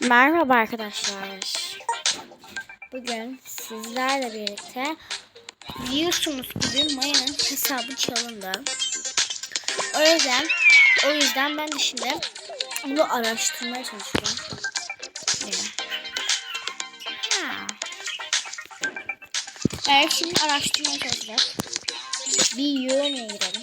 Merhaba arkadaşlar. Bugün sizlerle birlikte biliyorsunuz gibi Maya'nın hesabı çalındı. O yüzden o yüzden ben de şimdi bunu araştırmaya çalışıyorum. Evet şimdi araştırmaya çalışacağız. Bir yöne girelim.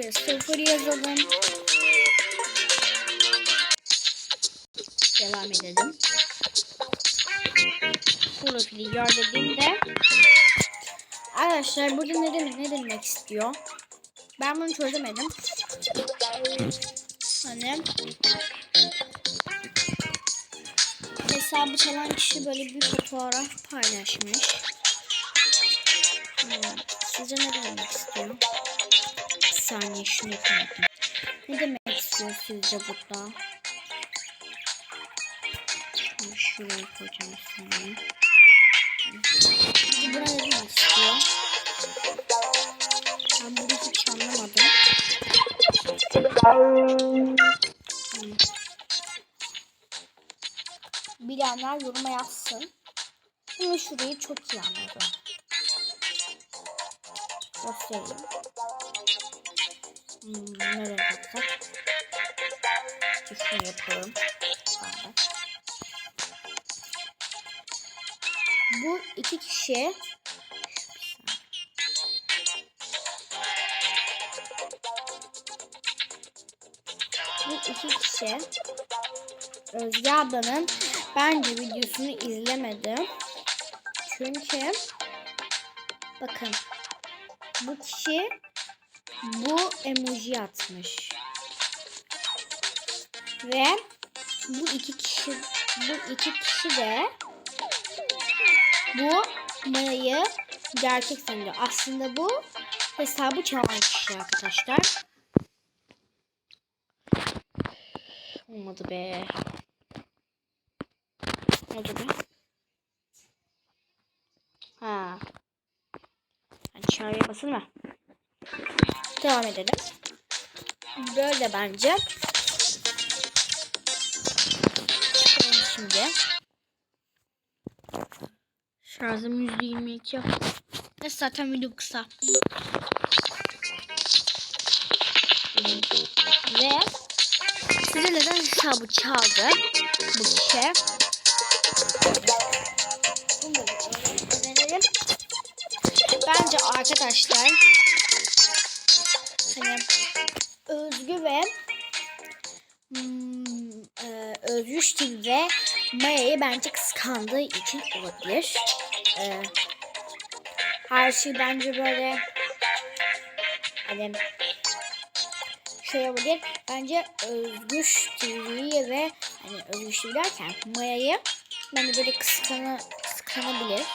Sıfır sıfır yazalım. Devam edelim. Profili dediğimde Arkadaşlar burada ne demek ne demek istiyor? Ben bunu çözemedim. Hani hesabı çalan kişi böyle bir fotoğraf paylaşmış. Hmm, ne demek istiyor? Saniye şunu yapayım. Ne demek istiyor sizce burada? Şuraya koyacağım saniye. Burada ne istiyor? Ben bunu hiç anlamadım. Bilenler yoruma yazsın. Ama şurayı çok iyi anladım. Göstereyim. Hmm, nereye baksak? Şunu yapalım. Tamam. Bu iki kişi bu iki kişi Özge ablanın bence videosunu izlemedim. Çünkü bakın bu kişi bu emoji atmış. Ve bu iki kişi bu iki kişi de bu Maya'yı gerçek sanıyor. Aslında bu hesabı çalan kişi arkadaşlar. Olmadı be. Oldu be. Ha. Aşağıya basın mı? Devam edelim. Böyle bence. Şimdi. Şarjım %22. Neyse zaten video kısa. Ve size neden hesabı çaldı bu kişi? Bence arkadaşlar Özgü ve hmm, e, Özgüç TV ve Maya'yı bence kıskandığı için olabilir. E, her şey bence böyle hani şey olabilir. Bence Özgüç TV'yi ve hani Özgüç TV derken Maya'yı bence böyle kıskanı, kıskanabilir.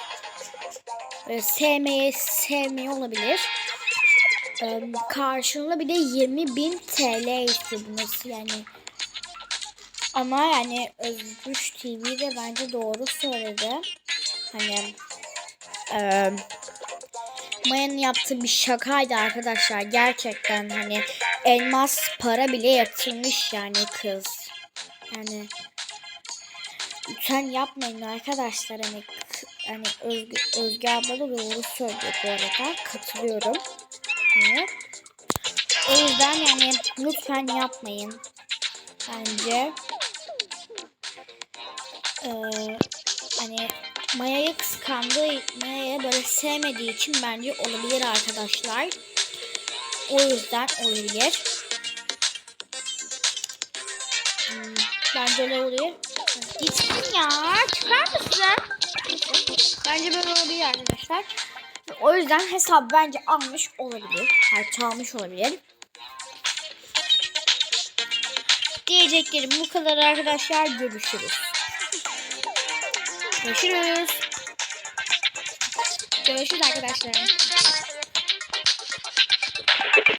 Böyle sevmeye sevmeye olabilir. Ee, karşılığında bir de 20 bin TL istiyor bu nasıl yani. Ama yani Özgüç TV de bence doğru söyledi. Hani e, Maya'nın yaptığı bir şakaydı arkadaşlar. Gerçekten hani elmas para bile yatırmış yani kız. Yani lütfen yapmayın arkadaşlar. Hani hani Özgü, Özge abla da doğru söylüyor bu arada. Katılıyorum. Hani. O yüzden yani lütfen yapmayın. Bence ee, hani Maya'yı kıskandığı, Maya'yı böyle sevmediği için bence olabilir arkadaşlar. O yüzden olabilir. Hmm, bence öyle oluyor. Gitsin ya. Çıkar mısın? Bence böyle olabilir arkadaşlar. O yüzden hesap bence almış olabilir. Yani çalmış olabilir. Diyeceklerim bu kadar arkadaşlar. Görüşürüz. Görüşürüz. Görüşürüz arkadaşlar.